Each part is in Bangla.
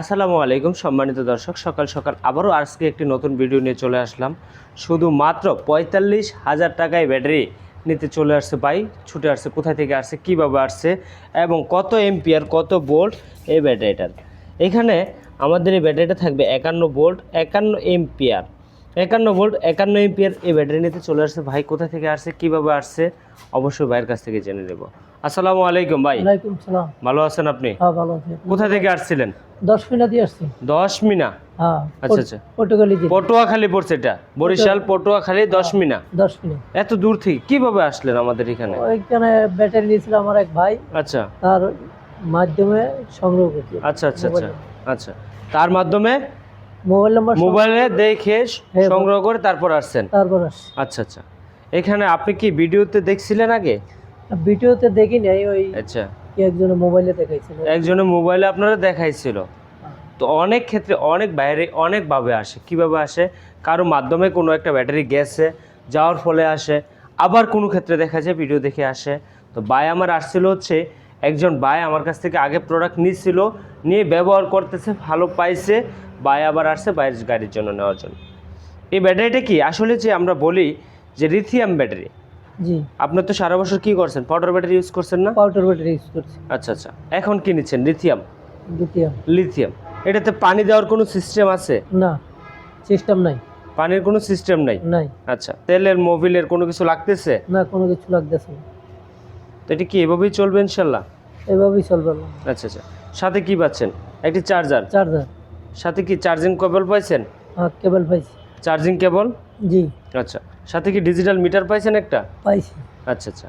আসসালামু আলাইকুম সম্মানিত দর্শক। সকাল সকাল আবারও আজকে একটি নতুন ভিডিও নিয়ে চলে আসলাম। শুধু মাত্র পঁয়তাল্লিশ হাজার টাকায় ব্যাটারি নিতে চলে আসছে ভাই। ছুটে আসছে কোথায় থেকে আসছে কীভাবে আসছে এবং কত এমপিআর কত বোল্ট এই ব্যাটারিটার। এখানে আমাদের এই ব্যাটারিটা থাকবে একান্ন বোল্ট একান্ন এমপিআর। একান্ন ভোল্ট একান্ন এমপিআর এই ব্যাটারি নিতে চলে আসছে ভাই। কোথা থেকে আসছে কীভাবে আসছে অবশ্যই ভাইয়ের কাছ থেকে জেনে নেব। আসসালামু আলাইকুম ভাই। ভালো আছেন আপনি? হ্যাঁ কোথা থেকে আসছিলেন? দশ মিনিট দিয়ে আসছি। দশ মিনা? হ্যাঁ আচ্ছা আচ্ছা। দিয়ে। পটুয়াখালী পড়ছে এটা। বরিশাল পটুয়াখালী। দশ মিনা? দশ মিনিট এত দূর থেকে কীভাবে আসলেন আমাদের এখানে? ওইখানে ব্যাটারি নিয়েছিল আমার এক ভাই। আচ্ছা। তার মাধ্যমে সংগ্রহ করছি। আচ্ছা আচ্ছা আচ্ছা। আচ্ছা। তার মাধ্যমে? মোবাইল নাম্বার মোবাইলে দেখে হ্যাঁ, সংগ্রহ করে তারপর আসছেন? তারপর আসছি। আচ্ছা আচ্ছা। এখানে আপনি কি ভিডিওতে দেখছিলেন আগে? ভিডিওতে দেখি নাই ওই আচ্ছা। কি একজনের মোবাইলে দেখাইছিল? একজনের মোবাইলে আপনারা দেখাইছিল। তো অনেক ক্ষেত্রে অনেক বাইরে অনেকভাবে আসে। কীভাবে আসে? কারও মাধ্যমে কোনো একটা ব্যাটারি গেছে যাওয়ার ফলে আসে। আবার কোনো ক্ষেত্রে দেখা যায় ভিডিও দেখে আসে। তো বাই আমার আসছিল হচ্ছে একজন বাই আমার কাছ থেকে আগে প্রোডাক্ট নিচ্ছিল নিয়ে ব্যবহার করতেছে ভালো পাইছে। বাই আবার আসছে বাইরের গাড়ির জন্য নেওয়ার জন্য। এই ব্যাটারিটা কি? আসলে যে আমরা বলি যে লিথিয়াম ব্যাটারি জি। আপনার তো সারা বছর কি করছেন? পাউডার ব্যাটারি ইউজ করছেন না? পাউডার ব্যাটারি ইউজ করছি। আচ্ছা আচ্ছা। এখন কি নিচ্ছেন? লিথিয়াম দ্বিতীয় লিথিয়াম এটাতে পানি দেওয়ার কোনো সিস্টেম আছে? না সিস্টেম নাই। পানির কোনো সিস্টেম নাই? নাই। আচ্ছা তেলের মোবিলের কোনো কিছু লাগতেছে? না কোনো কিছু লাগতেছে না। তো এটা কি এভাবেই চলবে ইনশাল্লাহ? এভাবেই চলবে। আচ্ছা আচ্ছা। সাথে কি পাচ্ছেন? একটি চার্জার চার্জার সাথে কি চার্জিং কেবল পাইছেন? হ্যাঁ কেবল পাইছি। চার্জিং কেবল জি। আচ্ছা সাথে কি ডিজিটাল মিটার পাইছেন একটা? পাইছি। আচ্ছা আচ্ছা।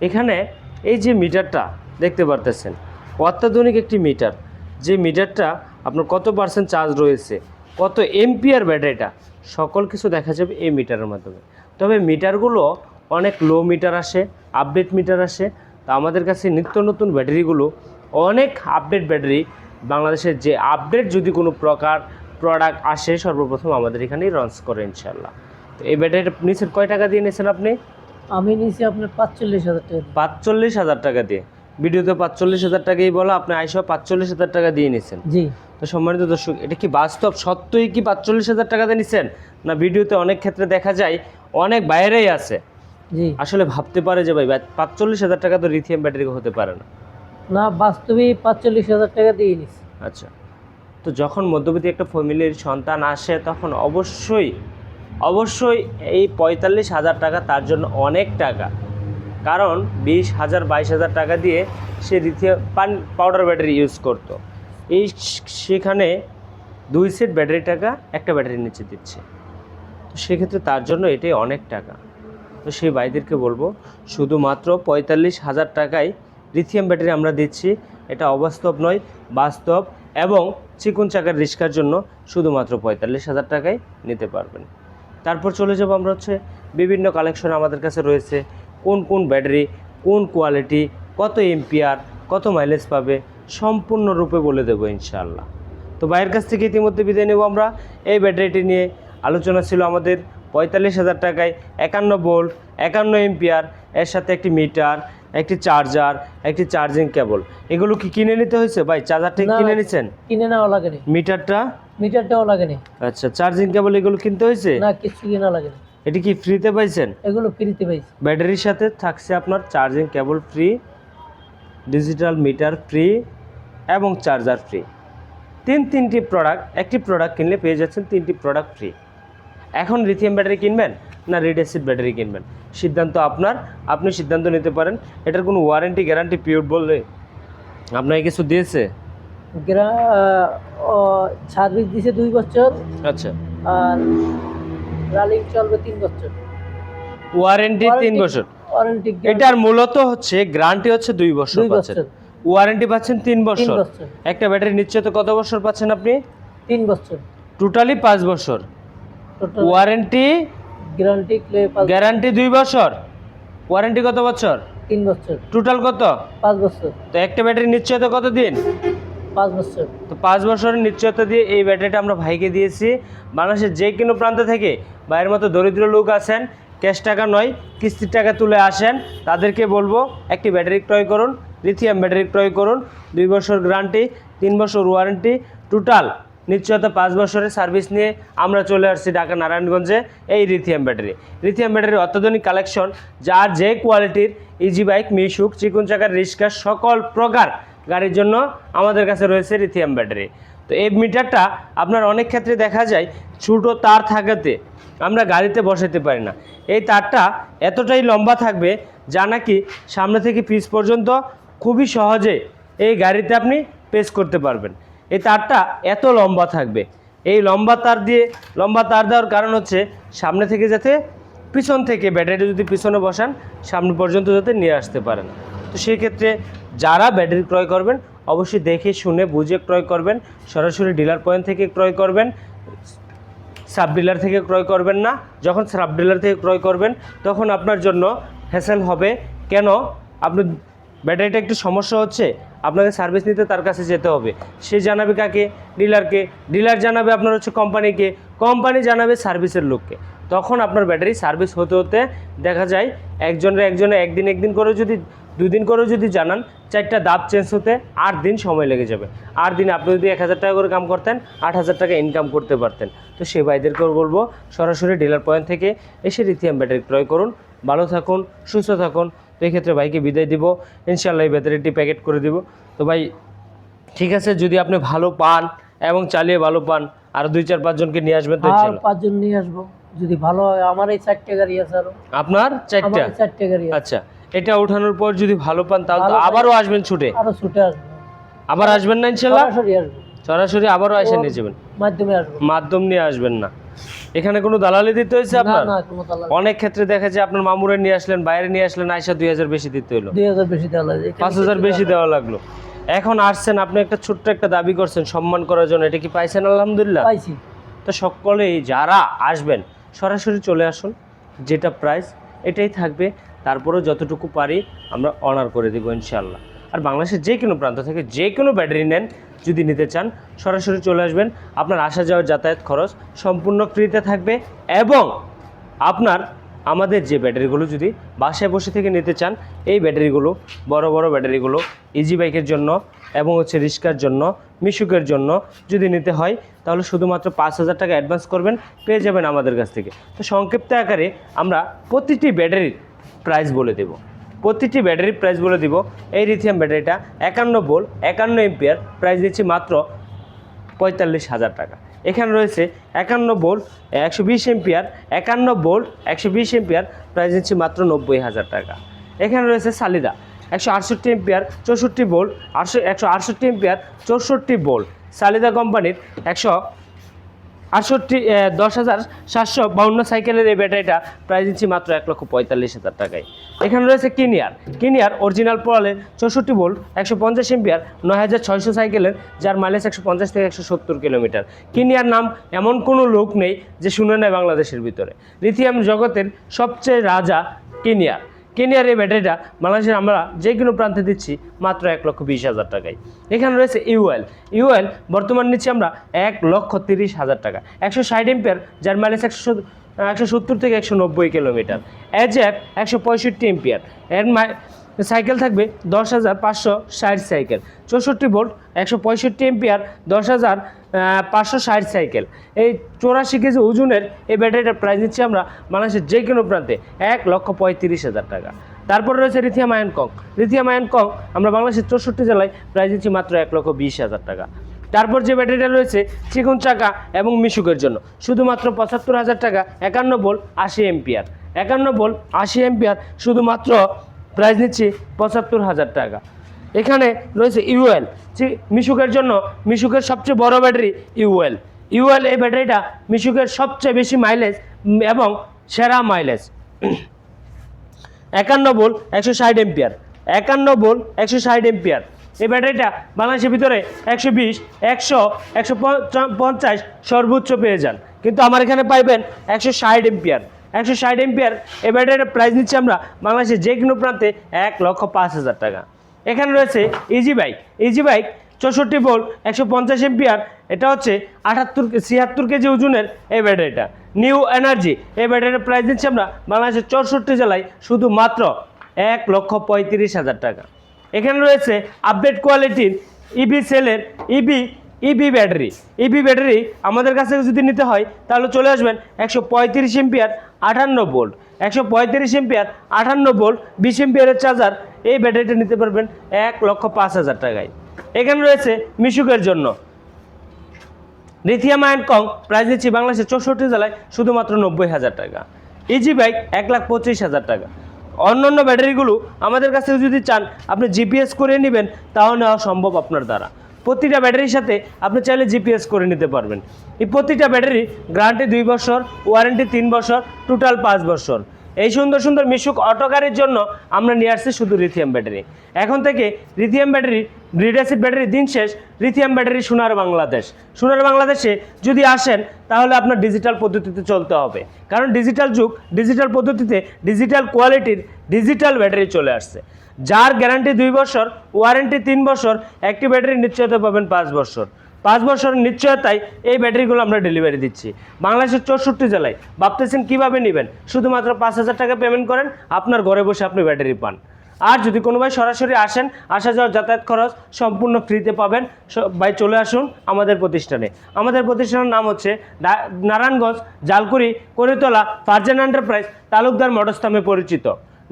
এখানে এই যে মিটারটা দেখতে পারতেছেন অত্যাধুনিক একটি মিটার। যে মিটারটা আপনার কত পার্সেন্ট চার্জ রয়েছে কত এমপিআর ব্যাটারিটা সকল কিছু দেখা যাবে এই মিটারের মাধ্যমে। তবে মিটারগুলো অনেক লো মিটার আসে আপডেট মিটার আসে। তা আমাদের কাছে নিত্য নতুন ব্যাটারিগুলো অনেক আপডেট ব্যাটারি বাংলাদেশের যে আপডেট যদি কোনো প্রকার প্রোডাক্ট আসে সর্বপ্রথম আমাদের এখানেই লঞ্চ করে ইনশাল্লাহ তো এই ব্যাটারিটা নিচের কয় টাকা দিয়ে নিয়েছেন আপনি? আমি নিয়েছি আপনার পাঁচচল্লিশ হাজার টাকা পাঁচচল্লিশ হাজার টাকা দিয়ে। ভিডিওতে পাঁচচল্লিশ হাজার টাকাই বলা আপনি আইসা পাঁচচল্লিশ হাজার টাকা দিয়ে নিছেন। জি। তো সম্মানিত দর্শক এটা কি বাস্তব সত্যই কি পাঁচচল্লিশ হাজার টাকা দিয়ে নিছেন? না ভিডিওতে অনেক ক্ষেত্রে দেখা যায় অনেক বাইরেই আছে। জি। আসলে ভাবতে পারে যে ভাই পাঁচচল্লিশ হাজার টাকা তো লিথিয়াম ব্যাটারি হতে পারে না। না বাস্তবেই পাঁচচল্লিশ হাজার টাকা দিয়ে নিছি। আচ্ছা। তো যখন মধ্যবিত্ত একটা ফ্যামিলির সন্তান আসে, তখন অবশ্যই অবশ্যই এই পঁয়তাল্লিশ হাজার টাকা তার জন্য অনেক টাকা। কারণ বিশ হাজার, বাইশ হাজার টাকা দিয়ে সে লিথিয়াম পান, পাউডার ব্যাটারি ইউজ করতো। এই সেখানে দুই সেট ব্যাটারি টাকা, একটা ব্যাটারি নিচে দিচ্ছে। তো সেক্ষেত্রে তার জন্য এটাই অনেক টাকা। তো সেই ভাইদেরকে বলব, শুধুমাত্র পঁয়তাল্লিশ হাজার টাকায় লিথিয়াম ব্যাটারি আমরা দিচ্ছি। এটা অবাস্তব নয়, বাস্তব এবং চিকুন চাকার রিক্সার জন্য শুধুমাত্র পঁয়তাল্লিশ হাজার টাকায় নিতে পারবেন। তারপর চলে যাব আমরা হচ্ছে বিভিন্ন কালেকশন আমাদের কাছে রয়েছে। কোন কোন ব্যাটারি কোন কোয়ালিটি কত এমপিআর কত মাইলেজ পাবে, সম্পূর্ণরূপে বলে দেবো ইনশাআল্লাহ। তো বাইরের কাছ থেকে ইতিমধ্যে বিদায় নেব আমরা। এই ব্যাটারিটি নিয়ে আলোচনা ছিল আমাদের পঁয়তাল্লিশ হাজার টাকায় একান্ন ভোল্ট একান্ন এমপিআর এর সাথে একটি মিটার একটি চার্জার একটি চার্জিং কেবল। এগুলো কি কিনে নিতে হয়েছে? ভাই চার্জারটা কিনে না। নিচ্ছেন কিনে নেওয়া লাগেনি। মিটারটা? মিটারটাও লাগেনি। আচ্ছা চার্জিং কেবল এগুলো কিনতে হয়েছে? না কিছু কিনা লাগেনি। এটি কি ফ্রিতে পাইছেন? এগুলো ফ্রিতে পাইছি। ব্যাটারির সাথে থাকছে আপনার charging cable free digital meter free এবং চার্জার ফ্রি। তিন তিনটি প্রোডাক্ট একটি প্রোডাক্ট কিনলে পেয়ে যাচ্ছেন তিনটি প্রোডাক্ট ফ্রি। এখন লিথিয়াম ব্যাটারি কিনবেন? না রেড অ্যাসিড ব্যাটারি কিনবেন। সিদ্ধান্ত আপনার আপনি সিদ্ধান্ত নিতে পারেন। এটার কোনো ওয়ারেন্টি গ্যারান্টি পিরিয়ড বললে আপনাকে কিছু দিয়েছে? সার্ভিস দিছে দুই বছর। আচ্ছা। আর রানিং চলবে তিন বছর। ওয়ারেন্টি তিন বছর। ওয়ারেন্টি এটার মূলত হচ্ছে গ্যারান্টি হচ্ছে দুই বছর পাচ্ছেন। ওয়ারেন্টি পাচ্ছেন তিন বছর। একটা ব্যাটারি নিশ্চয় তো কত বছর পাচ্ছেন আপনি? তিন বছর। টোটালি পাঁচ বছর। ওয়ারেন্টি গ্যারান্টি গ্যারান্টি দুই বছর? ওয়ারেন্টি কত বছর? তিন বছর। টোটাল কত? পাঁচ বছর। তো একটা ব্যাটারি নিশ্চয়তা কত দিন পাঁচ বছর। তো পাঁচ বছরের নিশ্চয়তা দিয়ে এই ব্যাটারিটা আমরা ভাইকে দিয়েছি। বাংলাদেশের যে কোনো প্রান্ত থেকে ভাইয়ের মতো দরিদ্র লোক আছেন ক্যাশ টাকা নয় কিস্তির টাকা তুলে আসেন তাদেরকে বলব একটি ব্যাটারি ক্রয় করুন লিথিয়াম ব্যাটারি ক্রয় করুন দুই বছর গ্যারান্টি তিন বছর ওয়ারেন্টি টোটাল নিশ্চয়তা পাঁচ বছরের সার্ভিস নিয়ে আমরা চলে আসছি ঢাকা নারায়ণগঞ্জে এই রিথিয়াম ব্যাটারি। রিথিয়াম ব্যাটারির অত্যাধুনিক কালেকশন, যার যে কোয়ালিটির ইজি বাইক মিশুক, চিকুন চাকার রিক্সা, সকল প্রকার গাড়ির জন্য আমাদের কাছে রয়েছে রিথিয়াম ব্যাটারি। তো এই মিটারটা আপনার অনেক ক্ষেত্রে দেখা যায় ছোটো তার থাকাতে আমরা গাড়িতে বসাতে পারি না। এই তারটা এতটাই লম্বা থাকবে যা নাকি সামনে থেকে পিস পর্যন্ত খুবই সহজে এই গাড়িতে আপনি পেস করতে পারবেন। এই তারটা এত লম্বা থাকবে। এই লম্বা তার দিয়ে, লম্বা তার দেওয়ার কারণ হচ্ছে সামনে থেকে যাতে পিছন থেকে ব্যাটারি যদি পিছনে বসান, সামনে পর্যন্ত যাতে নিয়ে আসতে পারেন। তো সেই ক্ষেত্রে যারা ব্যাটারি ক্রয় করবেন, অবশ্যই দেখে শুনে বুঝে ক্রয় করবেন, সরাসরি ডিলার পয়েন্ট থেকে ক্রয় করবেন, সাব ডিলার থেকে ক্রয় করবেন না, যখন সাব ডিলার থেকে ক্রয় করবেন, তখন আপনার জন্য হ্যাসেল হবে। কেন? আপনি ব্যাটারিটা একটু সমস্যা হচ্ছে, আপনাকে সার্ভিস নিতে তার কাছে যেতে হবে। সে জানাবে কাকে? ডিলারকে ডিলার জানাবে আপনার হচ্ছে কোম্পানিকে কোম্পানি জানাবে সার্ভিসের লোককে। তখন আপনার ব্যাটারি সার্ভিস হতে হতে দেখা যায়, একজনের একজনে একদিন একদিন করে যদি, দুদিন করে যদি জানান, চারটা দাব চেঞ্জ হতে আট দিন সময় লেগে যাবে। আট দিন আপনি যদি এক হাজার টাকা করে কাম করতেন, আট হাজার টাকা ইনকাম করতে পারতেন। তো সে ভাইদেরকেও বলব, সরাসরি ডিলার পয়েন্ট থেকে এসে লিথিয়াম ব্যাটারি ক্রয় করুন। ভালো থাকুন, সুস্থ থাকুন। তো এই ক্ষেত্রে ভাইকে বিদায় দিব। ইনশাল্লাহ এই ব্যাটারিটি প্যাকেট করে দিব। তো ভাই ঠিক আছে যদি আপনি ভালো পান এবং চালিয়ে ভালো পান আর দুই চার পাঁচজনকে নিয়ে আসবেন তো আর। পাঁচজন নিয়ে আসব। যদি ভালো হয় আমার এই চারটে গাড়ি আছে আরও। আপনার আমার চারটা চারটে গাড়ি আছে। আচ্ছা এটা ওঠানোর পর যদি ভালো পান তাহলে তো আবারও আসবেন ছুটে? আরও ছুটে আসব। আবার আসবেন না ইনশাল্লাহ সরাসরি সরাসরি আবারও এসে নিয়ে যাবেন। মাধ্যমে আসব। মাধ্যম নিয়ে আসবেন না। এখানে কোনো দালালি দিতে হয়েছে আপনার? অনেক ক্ষেত্রে দেখা যায় আপনার মামুরে নিয়ে আসলেন বাইরে নিয়ে আসলেন আইসা দুই হাজার বেশি দিতে হলো। দুই হাজার বেশি দেওয়া লাগে পাঁচ হাজার বেশি দেওয়া লাগল। এখন আসছেন আপনি একটা ছোট্ট একটা দাবি করছেন সম্মান করার জন্য। এটা কি পাইছেন আলহামদুলিল্লাহ। পাইছি। তো সকলেই যারা আসবেন সরাসরি চলে আসুন। যেটা প্রাইস এটাই থাকবে। তারপরেও যতটুকু পারি আমরা অনার করে দেবো ইনশাল্লাহ আর বাংলাদেশের যে কোনো প্রান্ত থেকে যে কোনো ব্যাটারি নেন যদি নিতে চান, সরাসরি চলে আসবেন। আপনার আসা যাওয়ার যাতায়াত খরচ সম্পূর্ণ ফ্রিতে থাকবে এবং আপনার আমাদের যে ব্যাটারিগুলো যদি বাসায় বসে থেকে নিতে চান, এই ব্যাটারিগুলো, বড় বড় ব্যাটারিগুলো ইজি বাইকের জন্য এবং হচ্ছে রিক্সার জন্য মিশুকের জন্য যদি নিতে হয়, তাহলে শুধুমাত্র পাঁচ হাজার টাকা অ্যাডভান্স করবেন, পেয়ে যাবেন আমাদের কাছ থেকে। তো সংক্ষিপ্ত আকারে আমরা প্রতিটি ব্যাটারির প্রাইস বলে দেব। প্রতিটি ব্যাটারির প্রাইস বলে দিব। এই লিথিয়াম ব্যাটারিটা একান্ন বোল একান্ন এম্পিয়ার প্রাইস দিচ্ছি মাত্র পঁয়তাল্লিশ হাজার টাকা। এখানে রয়েছে একান্ন বোল্ট একশো বিশ এম্পিয়ার একান্ন বোল্ট একশো বিশ এম্পিয়ার প্রাইস দিচ্ছি মাত্র নব্বই হাজার টাকা। এখানে রয়েছে সালিদা একশো আটষট্টি এম্পিয়ার চৌষট্টি বোল্ট আটশো একশো আটষট্টি এম্পিয়ার চৌষট্টি বোল্ট সালিদা কোম্পানির একশো আটষট্টি দশ হাজার সাতশো বাউন্ন সাইকেলের এই ব্যাটারিটা প্রায় দিচ্ছি মাত্র এক লক্ষ পঁয়তাল্লিশ হাজার টাকায়। এখানে রয়েছে কিনিয়ার কিনিয়ার অরিজিনাল প্রলের চৌষট্টি ভোল্ট একশো পঞ্চাশ এম্পিয়ার, নয় হাজার ছয়শো সাইকেলের, যার মাইলেজ একশো পঞ্চাশ থেকে একশো সত্তর কিলোমিটার। কিনিয়ার নাম এমন কোনো লোক নেই যে শুনে নেয় বাংলাদেশের ভিতরে। লিথিয়াম জগতের সবচেয়ে রাজা কিনিয়ার কেনিয়ার এই ব্যাটারিটা বাংলাদেশের আমরা যে কোনো প্রান্তে দিচ্ছি মাত্র এক লক্ষ বিশ হাজার টাকায়। এখানে রয়েছে ইউএল। ইউএল বর্তমান নিচ্ছি আমরা এক লক্ষ তিরিশ হাজার টাকা। একশো ষাট এম্পিয়ার, যার মাইলেজ একশো একশো সত্তর থেকে একশো নব্বই কিলোমিটার। এজ্যাপ একশো পঁয়ষট্টি এম্পিয়ার। এর মাই সাইকেল থাকবে দশ হাজার পাঁচশো ষাট সাইকেল। চৌষট্টি ভোল্ট, একশো পঁয়ষট্টি এম্পিয়ার, দশ হাজার পাঁচশো ষাট সাইকেল। এই চৌরাশি কেজি ওজনের এই ব্যাটারিটার প্রাইস নিচ্ছি আমরা বাংলাদেশের যে কোনো প্রান্তে, এক লক্ষ পঁয়ত্রিশ হাজার টাকা। তারপর রয়েছে লিথিয়াম আয়ন কং লিথিয়াম আয়ন কং আমরা বাংলাদেশের চৌষট্টি জেলায় প্রাইস দিচ্ছি মাত্র এক লক্ষ বিশ হাজার টাকা। তারপর যে ব্যাটারিটা রয়েছে চিকন চাকা এবং মিশুকের জন্য, শুধুমাত্র পঁচাত্তর হাজার টাকা, একান্ন বোল আশি এম্পিয়ার। একান্ন বোল আশি এম্পিয়ার, শুধুমাত্র প্রাইস নিচ্ছি পঁচাত্তর হাজার টাকা। এখানে রয়েছে ইউএল মিশুকের জন্য মিশুকের সবচেয়ে বড় ব্যাটারি ইউএল ইউএল এই ব্যাটারিটা মিশুকের সবচেয়ে বেশি মাইলেজ এবং সেরা মাইলেজ একান্ন বোল একশো ষাট এম্পিয়ার একান্ন বোল একশো ষাট এম্পিয়ার এই ব্যাটারিটা বাংলাদেশের ভিতরে একশো বিশ, একশো একশো পঞ্চাশ সর্বোচ্চ পেয়ে যান। কিন্তু আমার এখানে পাইবেন একশো ষাট এম্পিয়ার একশো ষাট এম্পিয়ার এই ব্যাটারিটার প্রাইস নিচ্ছি আমরা বাংলাদেশের যে কোনো প্রান্তে এক লক্ষ পাঁচ হাজার টাকা। এখানে রয়েছে ইজি বাইক ইজি বাইক চৌষট্টি ভোল্ট, একশো পঞ্চাশ এম্পিয়ার এটা হচ্ছে আটাত্তর ছিয়াত্তর কেজি ওজনের এই ব্যাটারিটা। নিউ এনার্জি এই ব্যাটারির প্রাইস দিচ্ছি আমরা বাংলাদেশের চৌষট্টি জেলায় শুধুমাত্র এক লক্ষ পঁয়ত্রিশ হাজার টাকা। এখানে রয়েছে আপডেট কোয়ালিটির ইবি সেলের E B E V battery E V battery আমাদের কাছে যদি নিতে হয়, তাহলে চলে আসবেন একশো পঁয়ত্রিশ এম্পিয়ার আটান্ন ভোল্ট একশো পঁয়ত্রিশ এম্পিয়ার আটান্ন ভোল্ট বিশ এম্পিয়ারের চার্জার এই ব্যাটারিটা নিতে পারবেন এক লক্ষ পাঁচ হাজার টাকায়। এখানে রয়েছে মিশুকের জন্য। লিথিয়াম আয়ন কং প্রাইস দিচ্ছি বাংলাদেশের চৌষট্টি জেলায় শুধুমাত্র নব্বই হাজার টাকা। ইজি বাইক এক লাখ পঁচিশ হাজার টাকা। অন্যান্য ব্যাটারিগুলো আমাদের কাছে যদি চান, আপনি জিপিএস করে নেবেন, তাও নেওয়া সম্ভব আপনার দ্বারা। প্রতিটা ব্যাটারির সাথে আপনি চাইলে জিপিএস করে নিতে পারবেন। এই প্রতিটা ব্যাটারি গ্যারান্টি দুই বছর, ওয়ারেন্টি তিন বছর টোটাল পাঁচ বছর। এই সুন্দর সুন্দর মিশুক অটো গাড়ির জন্য আমরা নিয়ে আসছি শুধু লিথিয়াম ব্যাটারি। এখন থেকে lithium battery grid acid battery দিন শেষ লিথিয়াম ব্যাটারি সোনার বাংলাদেশ। সোনার বাংলাদেশে যদি আসেন, তাহলে আপনার ডিজিটাল পদ্ধতিতে চলতে হবে। কারণ ডিজিটাল যুগ ডিজিটাল পদ্ধতিতে ডিজিটাল কোয়ালিটির ডিজিটাল ব্যাটারি চলে আসছে। যার গ্যারান্টি দুই বছর ওয়ারেন্টি তিন বছর, একটি ব্যাটারি নিশ্চয়তা পাবেন পাঁচ বছর। পাঁচ বছরের নিশ্চয়তায় এই ব্যাটারিগুলো আমরা ডেলিভারি দিচ্ছি। বাংলাদেশের চৌষট্টি জেলায় ভাবতেছেন কীভাবে নেবেন? শুধুমাত্র পাঁচ হাজার টাকা পেমেন্ট করেন, আপনার ঘরে বসে আপনি ব্যাটারি পান। আর যদি কোনো ভাই সরাসরি আসেন, আসা যাওয়ার যাতায়াত খরচ সম্পূর্ণ ফ্রিতে পাবেন। ভাই চলে আসুন আমাদের প্রতিষ্ঠানে। আমাদের প্রতিষ্ঠানের নাম হচ্ছে নারায়ণগঞ্জ, জালকুড়ি, করিতলা, ফারজান এন্টারপ্রাইজ তালুকদার মোটরস নামে পরিচিত।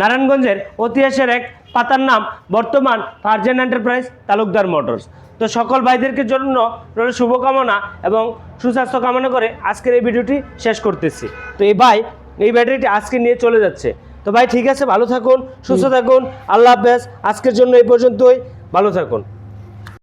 নারায়ণগঞ্জের ঐতিহাসের এক পাতার নাম বর্তমান ফার্জেন এন্টারপ্রাইজ তালুকদার মোটরস। তো সকল ভাইদেরকে জন্য রইল শুভকামনা এবং সুস্বাস্থ্য কামনা করে আজকের এই ভিডিওটি শেষ করতেছি। তো এই ভাই, এই ব্যাটারিটি আজকে নিয়ে চলে যাচ্ছে। তো ভাই, ঠিক আছে, ভালো থাকুন, সুস্থ থাকুন, আল্লাহ হাফেজ, আজকের জন্য এই পর্যন্তই, ভালো থাকুন।